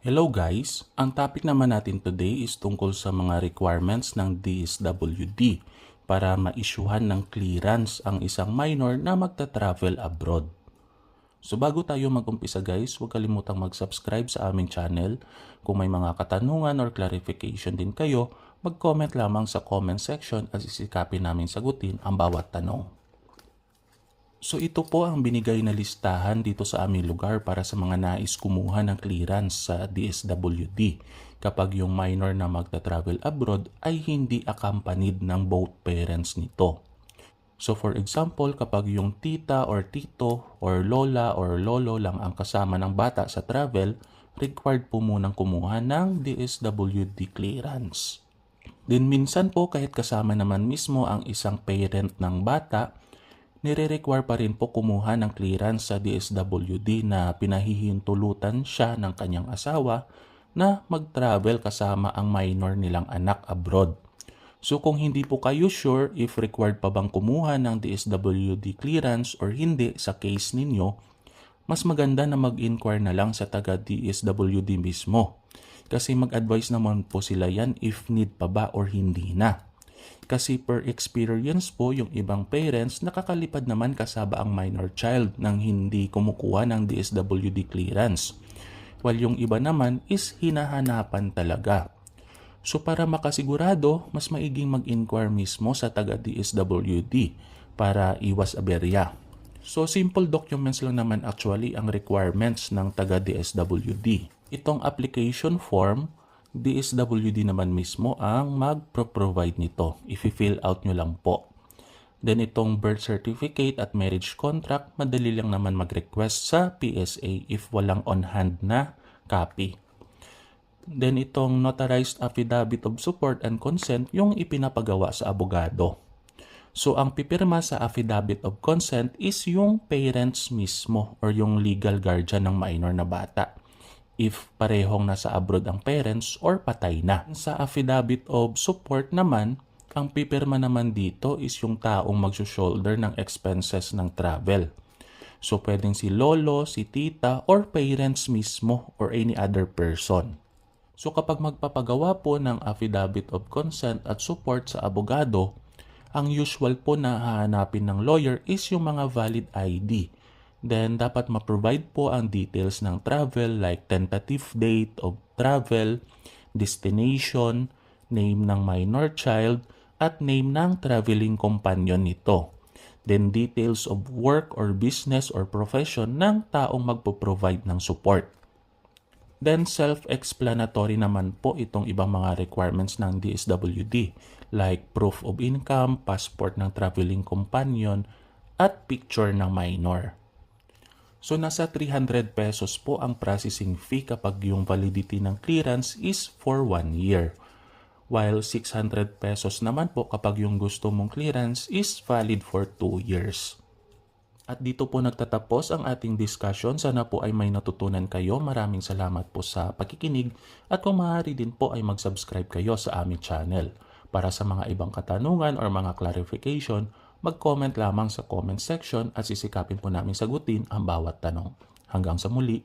Hello guys! Ang topic naman natin today is tungkol sa mga requirements ng DSWD para ma-issuehan ng clearance ang isang minor na magta-travel abroad. So bago tayo mag-umpisa guys, huwag kalimutang mag-subscribe sa aming channel. Kung may mga katanungan or clarification din kayo, mag-comment lamang sa comment section at isikapin namin sagutin ang bawat tanong. So ito po ang binigay na listahan dito sa aming lugar para sa mga nais kumuha ng clearance sa DSWD kapag yung minor na magta-travel abroad ay hindi accompanied ng both parents nito. So for example, kapag yung tita or tito or lola or lolo lang ang kasama ng bata sa travel, required po munang kumuha ng DSWD clearance. Din minsan po kahit kasama naman mismo ang isang parent ng bata, nire-require pa rin po kumuha ng clearance sa DSWD na pinahihintulutan siya ng kanyang asawa na mag-travel kasama ang minor nilang anak abroad. So kung hindi po kayo sure if required pa bang kumuha ng DSWD clearance or hindi sa case ninyo, mas maganda na mag-inquire na lang sa taga DSWD mismo. Kasi mag-advise naman po sila yan if need pa ba or hindi na. Kasi per experience po, yung ibang parents nakakalipad naman kasaba ang minor child nang hindi kumukuha ng DSWD clearance. While yung iba naman is hinahanapan talaga. So para makasigurado, mas maiging mag-inquire mismo sa taga DSWD para iwas aberya. So simple documents lang naman actually ang requirements ng taga DSWD. Itong application form DSWD naman mismo ang magpro-provide nito. If-fill out nyo lang po. Then itong birth certificate at marriage contract, madali lang naman mag-request sa PSA if walang on-hand na copy. Then itong notarized affidavit of support and consent, yung ipinapagawa sa abogado. So ang pipirma sa affidavit of consent is yung parents mismo or yung legal guardian ng minor na bata if parehong nasa abroad ang parents or patay na. Sa affidavit of support naman, ang pipirma naman dito is yung taong magsushoulder ng expenses ng travel. So pwedeng si lolo, si tita, or parents mismo or any other person. So kapag magpapagawa po ng affidavit of consent at support sa abogado, ang usual po na hahanapin ng lawyer is yung mga valid ID Then, dapat ma-provide po ang details ng travel like tentative date of travel, destination, name ng minor child, at name ng traveling companion nito. Then, details of work or business or profession ng taong magpo-provide ng support. Then, self-explanatory naman po itong ibang mga requirements ng DSWD like proof of income, passport ng traveling companion, at picture ng minor. So nasa 300 pesos po ang processing fee kapag yung validity ng clearance is for 1 year. While 600 pesos naman po kapag yung gusto mong clearance is valid for 2 years. At dito po nagtatapos ang ating discussion. Sana po ay may natutunan kayo. Maraming salamat po sa pakikinig. At kung maaari din po ay mag-subscribe kayo sa aming channel. Para sa mga ibang katanungan or mga clarification, mag-comment lamang sa comment section at sisikapin po namin sagutin ang bawat tanong. Hanggang sa muli.